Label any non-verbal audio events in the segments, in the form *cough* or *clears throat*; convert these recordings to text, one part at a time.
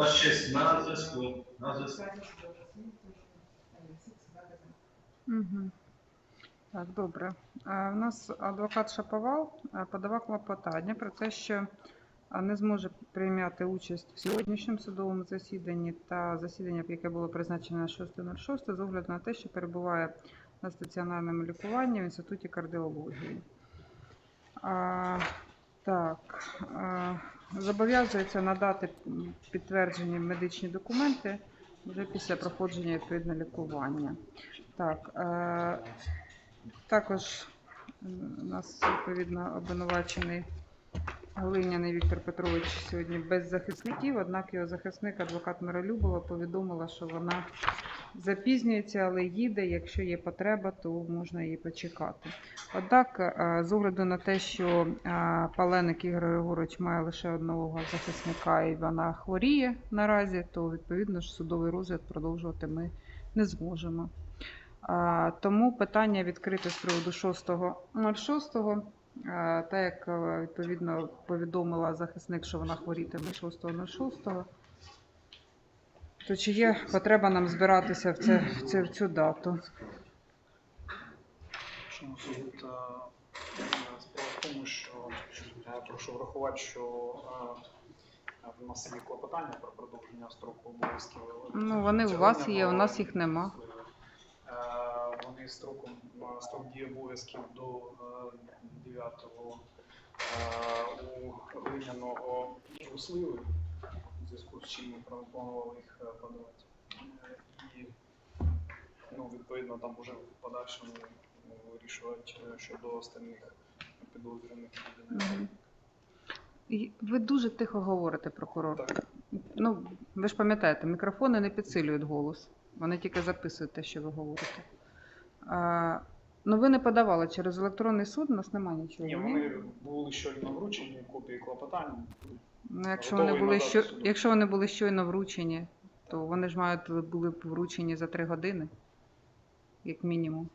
Вас щось на зв'язку. На зв'язку. Так, добре. Е, У нас адвокат Шаповал е, подавав клопотання про те, що е, не зможе прийняти участь в сьогоднішньому судовому засіданні та засідання, яке було призначене на 6.06, з огляду на те, що перебуває на стаціонарному лікуванні в інституті кардіології. А, так, е, зобов'язується надати підтверджені медичні документи вже після проходження відповідного лікування. Так, е, також у нас відповідно обвинувачений Глиняний Віктор Петрович сьогодні без захисників, однак його захисник, адвокат Миролюбова, повідомила, що вона запізнюється, але їде. Якщо є потреба, то можна її почекати. Однак, е, з огляду на те, що е, Паленик Ігор Григорович має лише одного захисника і вона хворіє наразі, то відповідно ж судовий розгляд продовжувати ми не зможемо. Тому питання відкрите з приводу 6.06. Е, Та як е, відповідно повідомила захисник, що вона хворітиме 6.06. То чи є потреба нам збиратися в, це, в, це, в цю дату? Суд, е, справа в тому, що я прошу врахувати, що в нас є клопотання про продовження строку обов'язків. Ну, вони у вас є, у нас їх нема. Е, Вони строком е, строк дії обов'язків до е, 9-го е, у трусливи, в зв'язку з чим ми планували їх е, подавати. Е, І ну, відповідно там вже в подальшому вирішувати е, щодо остальних підозрюваних. Мгм. Ви дуже тихо говорите, прокурор. Так. Ну, ви ж пам'ятаєте, мікрофони не підсилюють голос. Вони тільки записують те, що ви говорите. А, ну, ви не подавали через електронний суд, у нас немає нічого. Ні, вони були щойно вручені копії клопотань. Ну, якщо вони були що, суду. якщо вони були щойно вручені, то вони ж мають були б вручені за три години, як мінімум.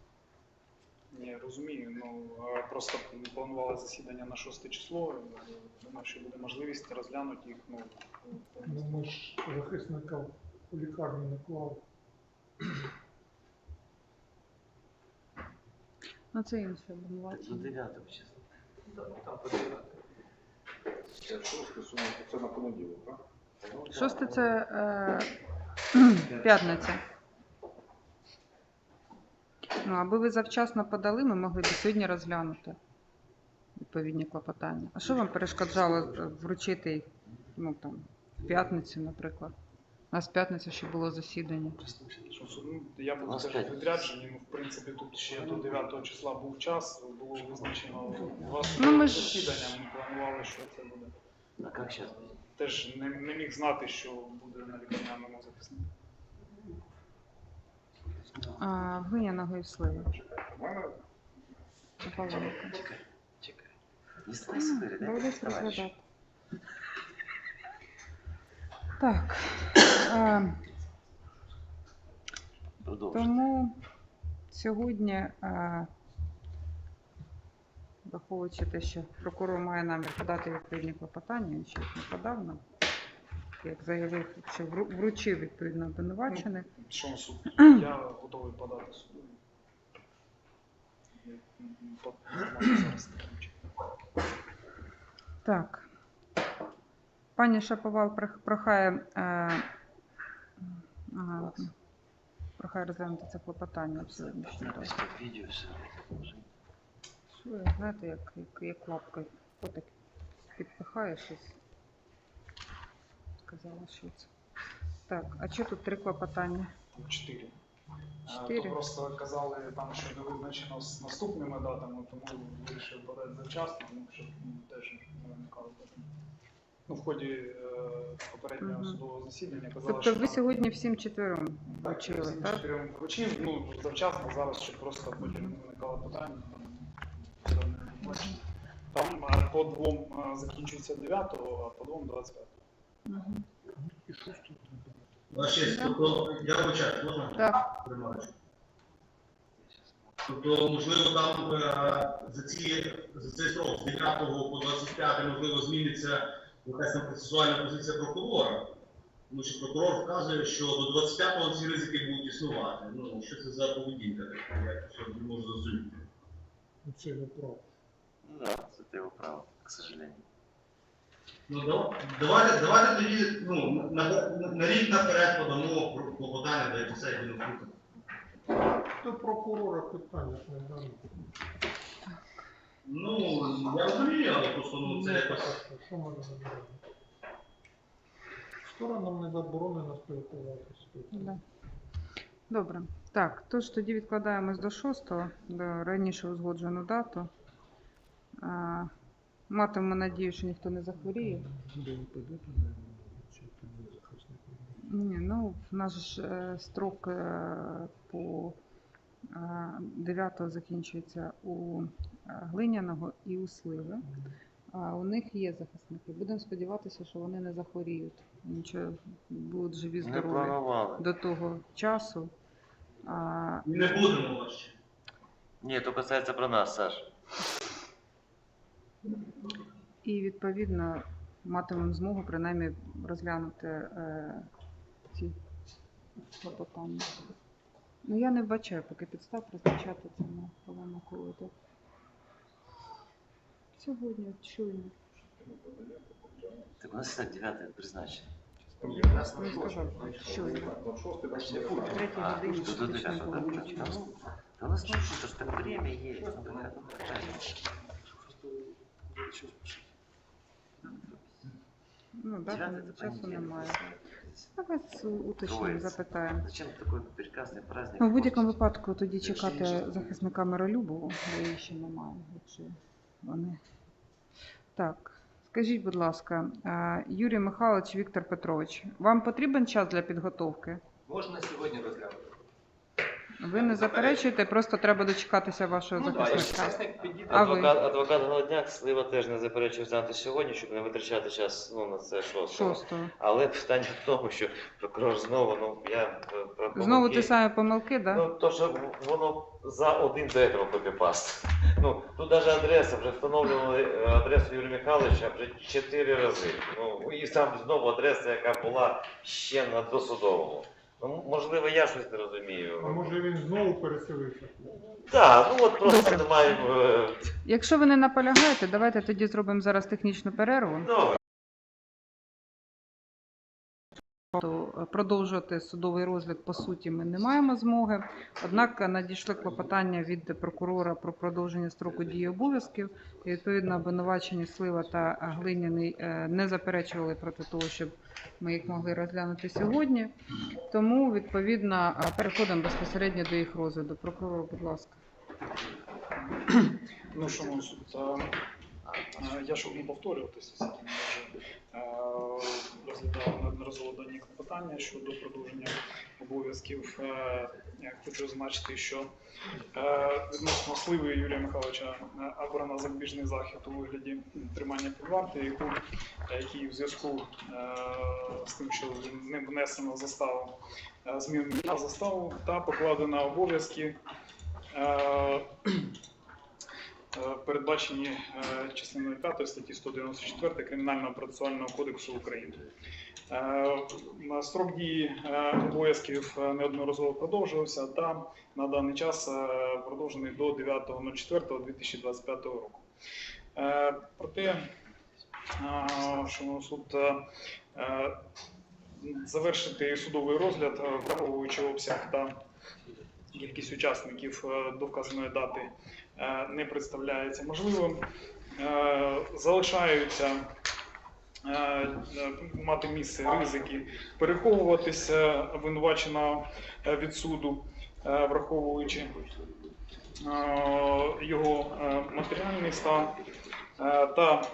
Ні, розумію. Ну просто планували засідання на 6 число. е, Думаю, що буде можливість розглянути їх. Ну, Ну, ми ж захисника у лікарню не клав. Ну, це інше До обвинувачення. 9 числа. Це шостий сумно, це на понеділок, так? Шосте це е, *clears throat* п'ятниця. Ну, аби ви завчасно подали, ми могли б сьогодні розглянути відповідні клопотання. А що вам перешкоджало е, вручити їх ну, там, в п'ятницю, наприклад? У нас в п'ятницю ще було засідання. Ну, я був У нас теж п'ять. відряджений. Ну, в принципі, тут ще до 9 числа був час, було визначено у вас Ну, ми засідання. Ми планували, що це буде. А как сейчас? Теж не, не міг знати, що буде на лікарняному захиснику. А, глиняного і сливи. У мене Павленко. Чекай, чекай. Не товарищ. розглядати. *laughs* Так. Е, Тому сьогодні, е, враховуючи те, що прокурор має намір подати відповідні клопотання, він ще їх не подав нам, як заявив, що вру- вручив відповідно обвинувачених. Що на суд? Я готовий подати суду. Я, м, по- зараз таким чином. Так. Пані Шаповал прох- прохає, е, ага, прохає розглянути це клопотання в сьогоднішній день. Що я, знаєте, як, як, як лапкою котик підпихає щось. Сказала, що це. Так, а що тут три клопотання? Чотири. Е, Чотири? То просто казали там, що не визначено з наступними датами, тому вирішив подати завчасно, ну, щоб ну, теж не виникало питань. Ну, в ході е, попереднього Мгм. судового засідання казали, Тобто що ви сьогодні всім четвером Так, вручили, всім так? чотирьом вручив, ну, завчасно зараз, щоб просто потім не виникало питань. Там, е, по двом е, закінчується 9-го, а по двом 25-го. Мгм. І що ж тут? Ваша тобто, я вибачаю, можна? Так. Приймаєш. Тобто, можливо, там за, ці, за цей срок з 9 по 25, можливо, зміниться якась процесуальна позиція прокурора. Тому що прокурор вказує, що до 25-го ці ризики будуть існувати. Ну, що це за поведінка така, я цього не можу зрозуміти. Ну, Це неправда. Ну да, это его право, к сожалению. Ну, давайте, давайте тоді ну, на, на, на рік наперед подамо про- клопотання до ФСА єдиного суду. До прокурора питання не дано. Ну, я розумію, але просто ну, це якось. Що ми заборонено? Сторонам не заборонено спілкуватися. Да. Добре. Так, тож тоді відкладаємось до 6, до раніше узгоджену дату. А, матимемо надію, що ніхто не захворіє. Ні, ну в нас ж е, строк е, по е, 9 закінчується у е, глиняного і у сливи. У них є захисники. Будемо сподіватися, що вони не захворіють. Нічого будуть живі, здорові до того часу. А, не будемо ваші. Нет, то касается про нас, Саш. і відповідно матимемо змогу принаймні розглянути е, ці клопотання. Ну я не вбачаю поки підстав призначати це на головну колоду. Сьогодні щойно. Так у нас так 9 призначено. Я сказав, щойно. От шостий, Значит, так, я помню. Третій А, годині что до фактично 9, да? було Да, включено. ну, Да у нас ну что, ж так время есть. Ну? Ну, да, часу немає. Давай з- уточнимо, запитаємо. Зачем такой прекрасный праздник? Ну, в будь-якому випадку тоді чекати захисника Миролюбову, бо її ще немає, вони. Так, скажіть, будь ласка, Юрій Михайлович, Віктор Петрович, вам потрібен час для підготовки? Можна сьогодні розглянути? Ви не заперечуєте, просто треба дочекатися вашого Ну так, якщо захисника. захисник підійде, А ви? Адвокат, адвокат Голодняк, Слива теж не заперечив знати сьогодні, щоб не витрачати час ну, на це шостого. Шостого. Але питання в тому, що прокурор знову, ну я е, про Знову помилки- ті самі помилки, да? Ну, то, що воно за один до этого копіпаст. Ну, тут навіть адреса, вже встановлювали е, адресу Юрія Михайловича вже чотири рази. Ну, і там знову адреса, яка була ще на досудовому. Ну, можливо, я щось не розумію. А може він знову переселився? Так, ну от просто Добре. немає. е, Якщо ви не наполягаєте, давайте тоді зробимо зараз технічну перерву. Ну, продовжувати судовий розгляд по суті ми не маємо змоги. Однак е, надійшли клопотання від прокурора про продовження строку дії обов'язків. І відповідно обвинувачені Слива та е, Глиняний е, не заперечували проти того, щоб ми їх могли розглянути сьогодні. Тому відповідно е, переходимо безпосередньо до їх розгляду. Прокурор, будь ласка. Ну, а, я щоб не повторюватися, я вже е, розглядав неодноразово дані клопотання щодо продовження обов'язків. Е, хочу зазначити, що е, відносно сливи Юрія Михайловича е, обрана запобіжний захід у вигляді тримання під вартою, яку е, який в зв'язку е, з тим, що ним внесено заставу, е, змін на заставу та покладено обов'язки. Е, передбачені е, частиною 5 статті 194 Кримінального процесуального кодексу України. Е, Строк дії обов'язків неодноразово продовжувався та на даний час продовжений до 9.04.2025 року. Проте, що суд завершити судовий розгляд, враховуючи обсяг та кількість учасників е, до вказаної дати е, не представляється можливим. Е, Залишаються мати місце ризики переховуватися обвинуваченого е, від суду, враховуючи його матеріальний стан та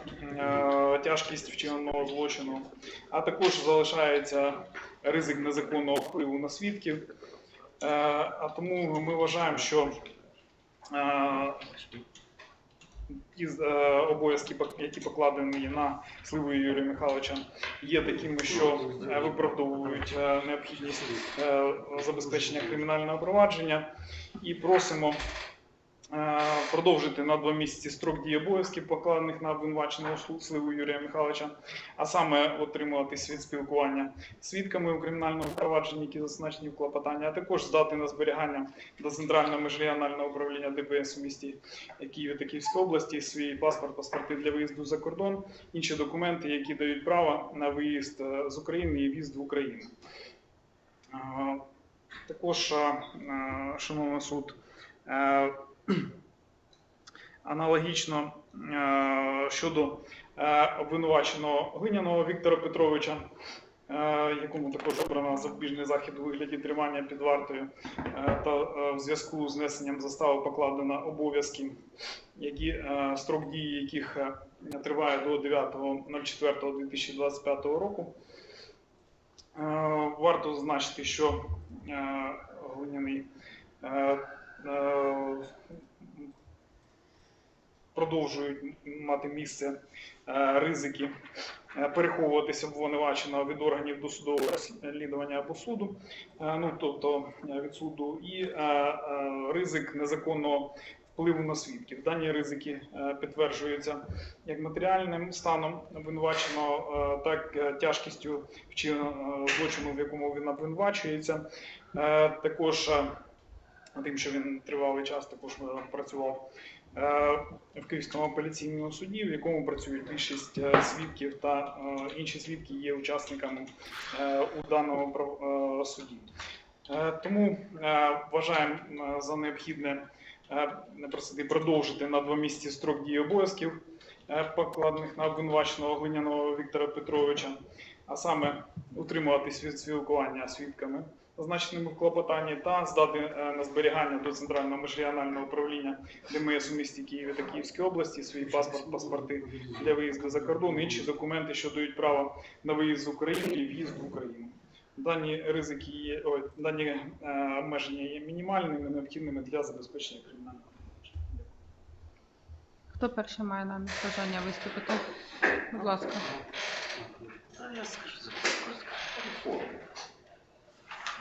тяжкість вчиненого злочину, а також залишається ризик незаконного впливу на свідків. Е, А тому ми вважаємо, що е, ті е, обов'язки, які покладені на Сливу Юрія Михайловича, є такими, що е, виправдовують е, необхідність е, забезпечення кримінального провадження, і просимо е, продовжити на два місяці строк дії обов'язків, покладених на обвинуваченого Сливу Юрія Михайловича, а саме отримуватись від спілкування свідками у кримінальному провадженні, які зазначені в клопотанні, а також здати на зберігання до центрального міжрегіонального управління ДПС у місті Києві та Київської області свій паспорт, паспорти для виїзду за кордон, інші документи, які дають право на виїзд е, з України і в'їзд в Україну. Е, Також, е, е, шановний суд, е, аналогічно е, щодо е, обвинуваченого Глиняного Віктора Петровича, е, якому також обрано запобіжний захід у вигляді тримання під вартою, та в зв'язку з несенням застави покладено обов'язки, які строк дії яких триває до 9.04.2025 року. Варто зазначити, що Глиняний продовжують мати місце е, ризики е, переховуватися обвинуваченого від органів досудового розслідування або суду, е, ну тобто е, від суду, і е, е, ризик незаконного впливу на свідків. Дані ризики е, підтверджуються як матеріальним станом обвинуваченого, е, так тяжкістю вчиненого злочину, в якому він обвинувачується. Е, Також е, тим, що він тривалий час також е, працював е, в Київському апеляційному суді, в якому працюють більшість е, свідків та інші свідки є учасниками у даному суді. Тому вважаємо за необхідне просити продовжити на два місяці строк дії обов'язків, покладених на обвинуваченого глиняного Віктора Петровича, а саме утримуватись від спілкування свідками, зазначеними в клопотанні, та здати е, на зберігання до центрального міжрегіонального управління ДМС у місті Києві та Київській області свій паспорт, паспорти для виїзду за кордон, інші документи, що дають право на виїзд з України і в'їзд в Україну. Дані ризики є, ой, дані е, обмеження є мінімальними, необхідними для забезпечення кримінального. Хто перший має намір бажання виступити? Будь ласка.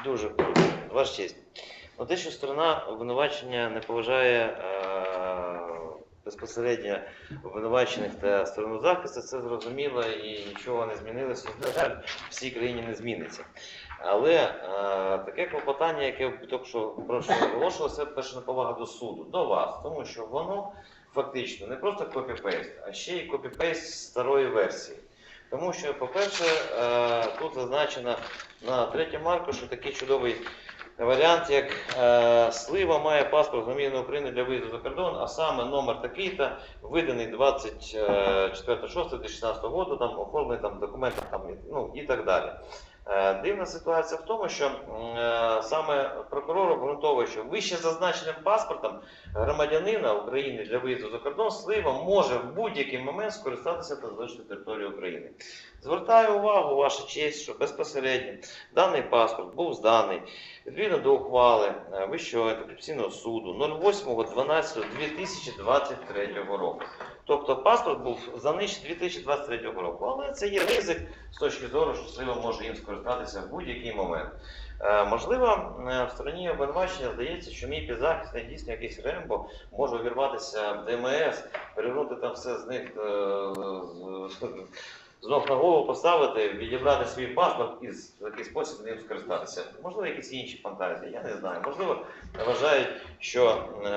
Дуже коротко. Ваша честь. Ну, те, що сторона обвинувачення не поважає е, безпосередньо обвинувачених та сторону захисту, це зрозуміло і нічого не змінилося. *laughs* На жаль, в всій країні не зміниться. Але е, таке клопотання, яке тільки що прошу оголошувалося, це перше на повага до суду, до вас, тому що воно фактично не просто копі-пейст, а ще й копі-пейст старої версії. Тому що, по-перше, е, тут зазначено на третьому аркуші такий чудовий варіант, як е, слива має паспорт громадянина України для виїзду за кордон, а саме номер такий-то, виданий 24.06.2016 року, там оформлений там документом там, ну, і так далі. Е, Дивна ситуація в тому, що е, саме прокурор обґрунтовує, що вище зазначеним паспортом громадянина України для виїзду за кордон слива може в будь-який момент скористатися та залишити територію України. Звертаю увагу, ваша честь, що безпосередньо даний паспорт був зданий відповідно до ухвали е, Вищого антикорупційного суду 08.12.2023 року. Тобто паспорт був ще 2023 року, але це є ризик з точки зору, що слива може їм скористатися в будь-який момент. Е, Можливо, е, в стороні обвинувачення здається, що мій підзахисний дійсно якийсь рембо може увірватися в ДМС, перевернути там все з них е, з- ног на голову поставити, відібрати свій паспорт і в такий спосіб ним скористатися. Можливо, якісь інші фантазії, я не знаю. Можливо, вважають, що е,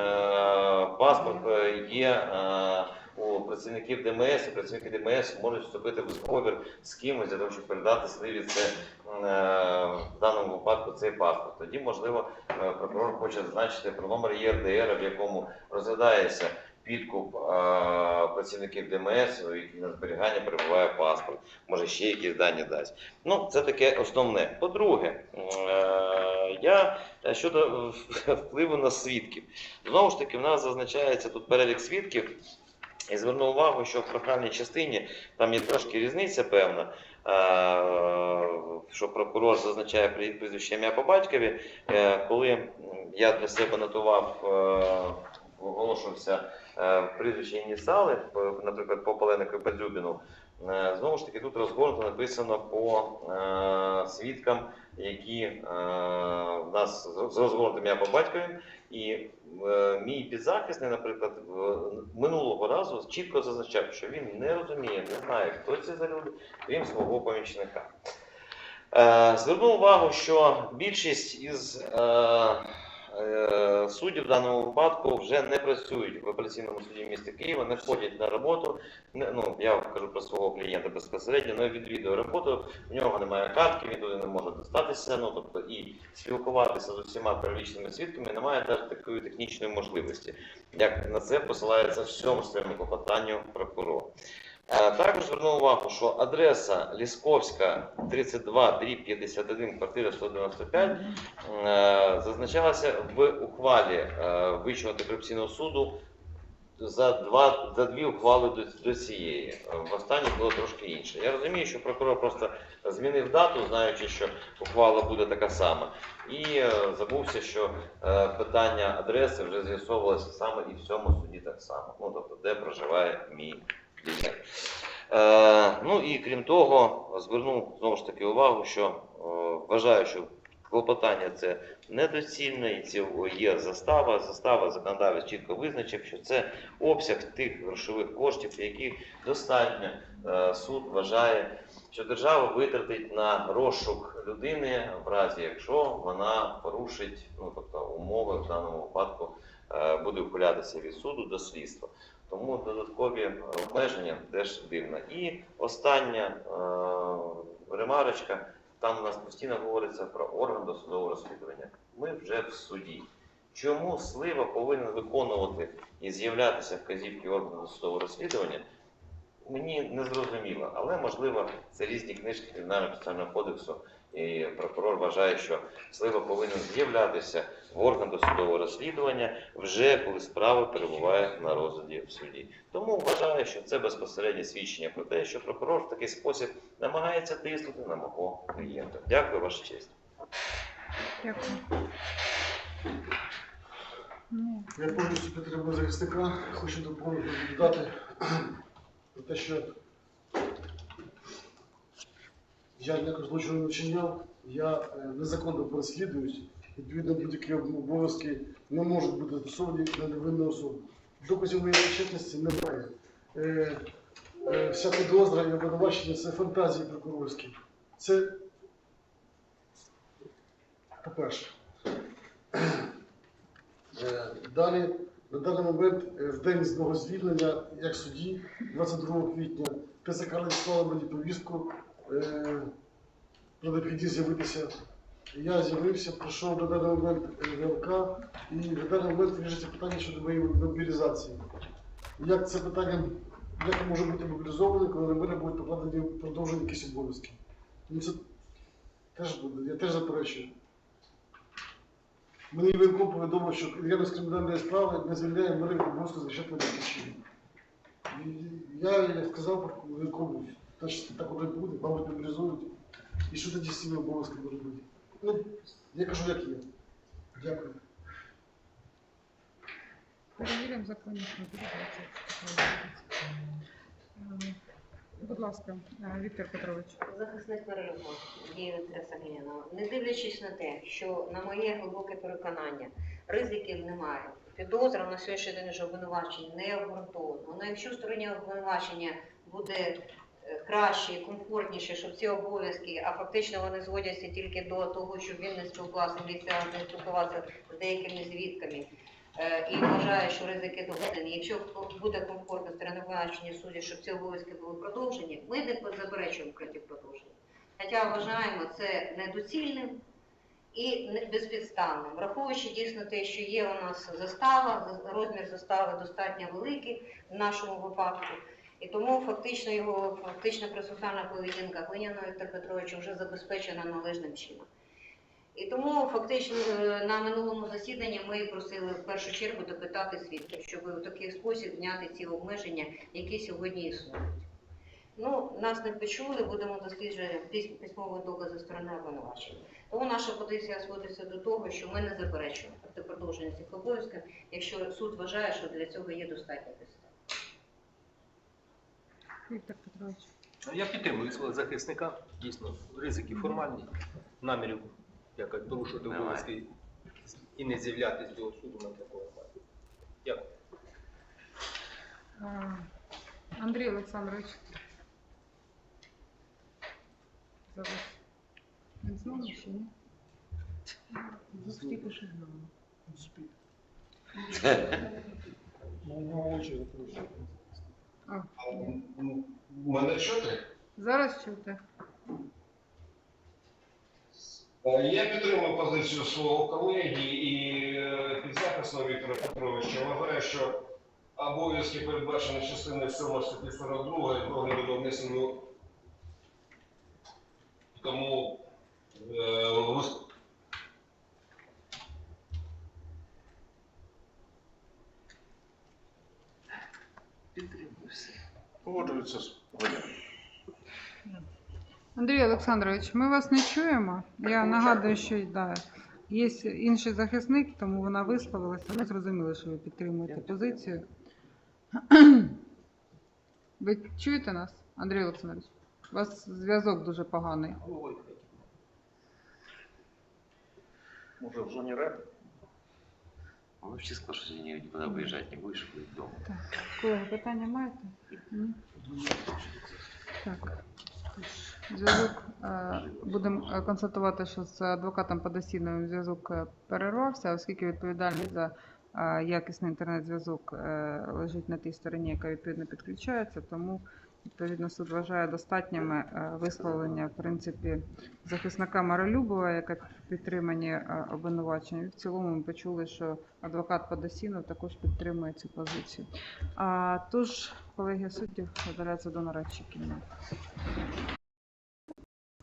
паспорт е, є е, у працівників ДМС, і працівники ДМС можуть вступити в договір з кимось для того, щоб передати сливі це е, в даному випадку цей паспорт. Тоді, можливо, е, прокурор хоче зазначити про номер ЄРДР, в якому розглядається підкуп е, працівників ДМС, яких на зберігання перебуває паспорт. Може ще якісь дані дасть. Ну, це таке основне. По-друге, я щодо впливу на свідків. Знову ж таки, в нас зазначається тут перелік свідків. І зверну увагу, що в програмній частині там є трошки різниця певна, е, що прокурор зазначає прізвище ім'я по батькові. Е, Коли я для себе нотував е, оголошувався прізвище ініціали, наприклад, по Паленнику і Бадзюбіну, знову ж таки тут розгорнуто написано по свідкам, які в нас з розгорнутим я по батькові. І е, мій підзахисний, наприклад, минулого разу чітко зазначав, що він не розуміє, не знає, хто це за люди, крім свого помічника. Е, Звернув увагу, що більшість із е, е, суддів в даному випадку вже не працюють в апеляційному суді міста Києва, не ходять на роботу. Не, ну, я кажу про свого клієнта безпосередньо, не відвідує роботу, в нього немає картки, він туди не може достатися. Ну, тобто і спілкуватися з усіма первічними свідками немає навіть такої технічної можливості, як на це посилається всьому своєму клопотанню прокурор. Е, Також звернув увагу, що адреса Лісковська 32 дріб 51, квартира 195 е, зазначалася в ухвалі е, Вищого антикорупційного суду за два за дві ухвали до, до цієї. В останній було трошки інше. Я розумію, що прокурор просто змінив дату, знаючи, що ухвала буде така сама, і забувся, що питання адреси вже з'ясовувалося саме і в цьому суді так само. Ну тобто, де проживає мій клієнт. Е, ну і крім того, звернув знову ж таки увагу, що е, вважаю, що клопотання це недоцільне, і це є застава. Застава законодавець чітко визначив, що це обсяг тих грошових коштів, які достатньо е, суд вважає, що держава витратить на розшук людини в разі, якщо вона порушить ну, тобто, умови в даному випадку е, буде ухилятися від суду до слідства. Тому додаткові обмеження теж дивно. І остання е, ремарочка. Там у нас постійно говориться про орган досудового розслідування. Ми вже в суді. Чому слива повинен виконувати і з'являтися вказівки органу досудового розслідування? Мені не зрозуміло, але можливо це різні книжки Кримінального процесуального кодексу, і прокурор вважає, що слива повинен з'являтися в орган досудового розслідування вже коли справа перебуває на розгляді в суді. Тому вважаю, що це безпосереднє свідчення про те, що прокурор в такий спосіб намагається тиснути на мого клієнта. Дякую, ваша честь. Дякую. Я повністю підтримую захисника. Хочу доповнити додати про те, що я ніякого злочину не вчиняв, я е, незаконно переслідуюсь, відповідно будь-які обов'язки не можуть бути застосовані на невинну особу. Доказів моєї причетності немає. Е, е, Вся підозра і обвинувачення це фантазії прокурорські. Це по-перше. Е, Далі, на даний момент, е, в день з мого звільнення, як судді, 22 квітня, ТСК надіслала мені повістку е, про необхідність з'явитися. Я з'явився, прийшов на даний момент ВЛК, і на даний момент вирішується питання щодо моєї мобілізації. Як це питання, як я можу бути мобілізований, коли на мене будуть покладені продовжені якісь обов'язки? Ну це теж я теж заперечую. Мені воєнком повідомив, що я з кримінальної справи не звільняє мене від обов'язку захищати батьківщину. І Я як сказав воєнкому, значить так воно буде, мабуть, мобілізують. І що тоді з цими обов'язками може бути? Ну, я кажу, як є. Дякую. Перевіримо. Е, Будь ласка, е, Віктор Петрович. Захисник перемог Тереса Глінянова. Не дивлячись на те, що на моє глибоке переконання ризиків немає. Підозра на сьогоднішній день вже обвинувачень не обґрунтовано. Але якщо в стороні обвинувачення буде краще і комфортніше, щоб ці обов'язки, а фактично вони зводяться тільки до того, щоб він не спілкувався, міліція не спілкувався з деякими звідками. Е, І вважає, що ризики доведені. Якщо буде комфортно сторони обвинувачення судді, щоб ці обов'язки були продовжені, ми не заперечуємо проти продовження. Хоча вважаємо це недоцільним і безпідставним, враховуючи дійсно те, що є у нас застава, розмір застави достатньо великий в нашому випадку. І тому фактично його фактично процесуальна поведінка Глиняного Віктора Петровича вже забезпечена належним чином. І тому фактично е, на минулому засіданні ми просили в першу чергу допитати свідків, щоб в такий спосіб зняти ці обмеження, які сьогодні існують. Ну, нас не почули, будемо досліджувати письмові докази сторони обвинувачення. Тому наша позиція зводиться до того, що ми не заперечуємо проти продовження цих обов'язків, якщо суд вважає, що для цього є достатньо. Віктор Петрович. Я підтримую свого захисника. Дійсно, ризики формальні, намірів якось порушувати Немає. обов'язки і не з'являтися до суду на такого. немає. Дякую. А, Андрій Олександрович. Зараз. Він знову чи ні? Тільки що знову. Ну, у нього очі закрили. А, Мене чути? Зараз чути. Е, Я підтримую позицію свого колеги і е, підзахисного Віктора Петровича. Вважаю, що обов'язки передбачені частиною 7 статті 42 догляду до внесення. Тому е, вис- Погоджуються Андрій Олександрович, ми вас не чуємо. Я нагадую, що да, є інший захисник, тому вона висловилася. Ми зрозуміли, що ви підтримуєте позицію. Ви чуєте нас, Андрій Олександрович? У вас зв'язок дуже поганий. Може в зоні РЕП? Он вообще сказал, что сегодня никуда выезжать не будешь, будет дома. Кого питання маєте? Ні? Так. Зв'язок е, будемо е, констатувати, що з адвокатом Подосійним зв'язок е, перервався, оскільки відповідальність за е, якісний інтернет-зв'язок е, лежить на тій стороні, яка відповідно підключається, тому відповідно суд вважає достатніми е, висловлення в принципі захисника Маролюбова, яка підтримані е, обвинувачення. В цілому ми почули, що адвокат Подосінов також підтримує цю позицію. А, тож, колеги суддів видаляться до нарадчої кімнати.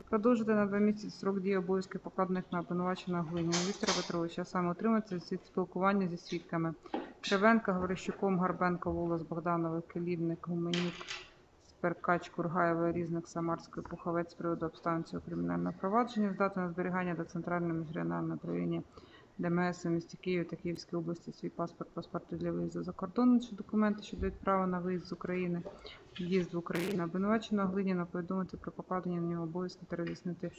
Продовжити на два місяці срок дії обов'язків покладених на обвинуваченого Глиніна Віктора Петровича, саме утриматися від спілкування зі свідками Кривенка, Гаврищуком, Гарбенко, Волос, Богданових, Келівник, Гуменюк, Сперкач, Кургаєва, Різник, Самарської, Пуховець з приводу обставин кримінального провадження, здати на зберігання до Центрального міжрегіонального управління ДМС у місті Києві та Київській області свій паспорт, паспорти для виїзду за кордон чи документи, щодо відправи на виїзд з України, в'їзд в Україну. Обвинувачено Глиніна повідомити про покладення на нього обов'язки та роз'яснити,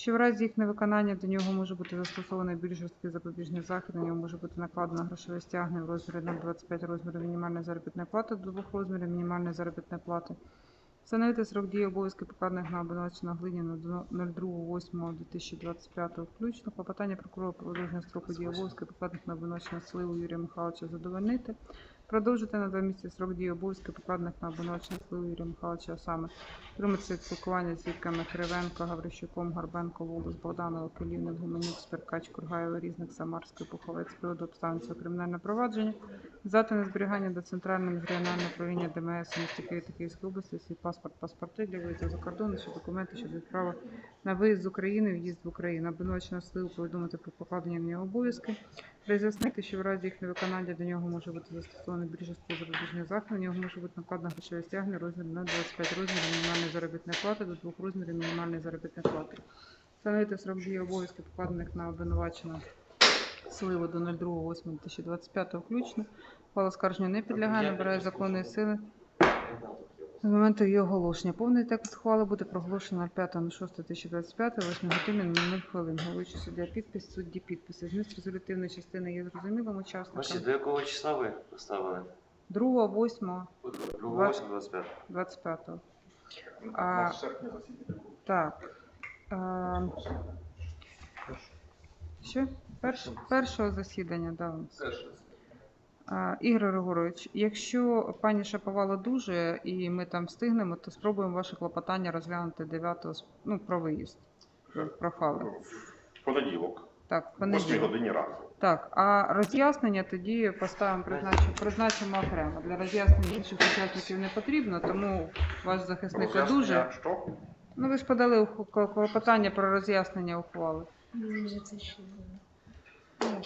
що в разі їх невиконання до нього може бути застосований більш жорсткий запобіжний захід, на нього може бути накладено грошове стягнення в розмірі на 25 розмірів мінімальної заробітної плати до двох розмірів мінімальної заробітної плати. Встановити срок дії обов'язків покладених на обвинуваченого Глиніна до 02.08.2025 включно. Клопотання прокурора про продовження строку дії обов'язків покладених на обвинуваченого Сливу Юрія Михайловича задовольнити. Продовжити на два місяці срок дії обов'язків покладених на обвинуваченого Сливу Юрія Михайловича, саме Триматися спілкування з свідками Кривенко, Гаврищуком, Гарбенко, Волос, Богданова, Келівник, Гуменюк, Сперкач, Кургаєва, Різник, Самарський, Пуховець приводу обставин цього кримінального провадження, здати на зберігання до Центрального міжрегіонального управління ДМС у місті Києві та Київській області свій паспорт, паспорти для виїзду за кордон, що документи щодо відправи на виїзд з України, в'їзд в Україну. Обвинувачено сливу повідомити про покладення на нього обов'язки, роз'яснити, що в разі їх невиконання до нього може бути застосований більш жорсткий запобіжний захід, на нього може бути накладено грошове стягнення розмір на 25 розмірів мінімальної заробітної плати до двох розмірів мінімальної заробітної плати. Встановити срок дії обов'язків, покладених на обвинуваченого сливу до 02.08.2025 включно. Ухвала скарження не підлягає, набирає законної сили. З моменту її оголошення. Повний текст ухвали буде проголошено 05.06.2025, 8 години 00 хвилин. Головуючий суддя підпис, судді підписи. Зміст резолютивної частини є зрозумілим учасникам. до якого числа ви поставили? 2, 8, 2 25 25. У А-. Так. Е, що? Перш, першого засідання, да, у нас. Ігор Григорович, якщо пані Шаповало дуже і ми там встигнемо, то спробуємо ваше клопотання розглянути 9 ну, про виїзд. Про, фали. В понеділок, Так, в в 8 годині ранку. Так, а роз'яснення тоді поставимо, призначимо, призначимо окремо. Для роз'яснення інших учасників не потрібно, тому ваш захисник дуже. Що? Ну ви ж подали клопотання про роз'яснення ухвали. Ні, це ще не.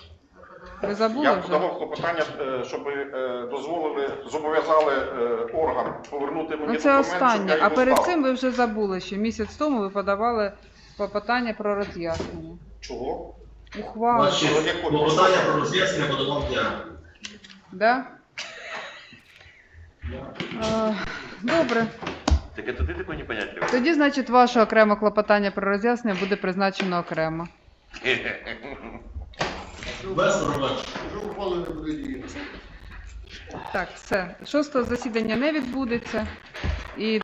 Подавали Ви забули Я вже? подавав клопотання, е, щоб е, дозволили, зобов'язали е, орган повернути мені Ну це документ, щоб останнє. я А його перед здав. цим ви вже забули, що місяць тому ви подавали клопотання про роз'яснення. Чого? Ухвалу. Ваші клопотання про роз'яснення подавав я. Да? Е, Добре. Так это ты такой непонятливый? Тоді, значить, ваше окреме клопотання про роз'яснення буде призначено окремо. *laughs* Без проблем. Вже ухвали не буде діяти. Так, все. Шостого засідання не відбудеться. І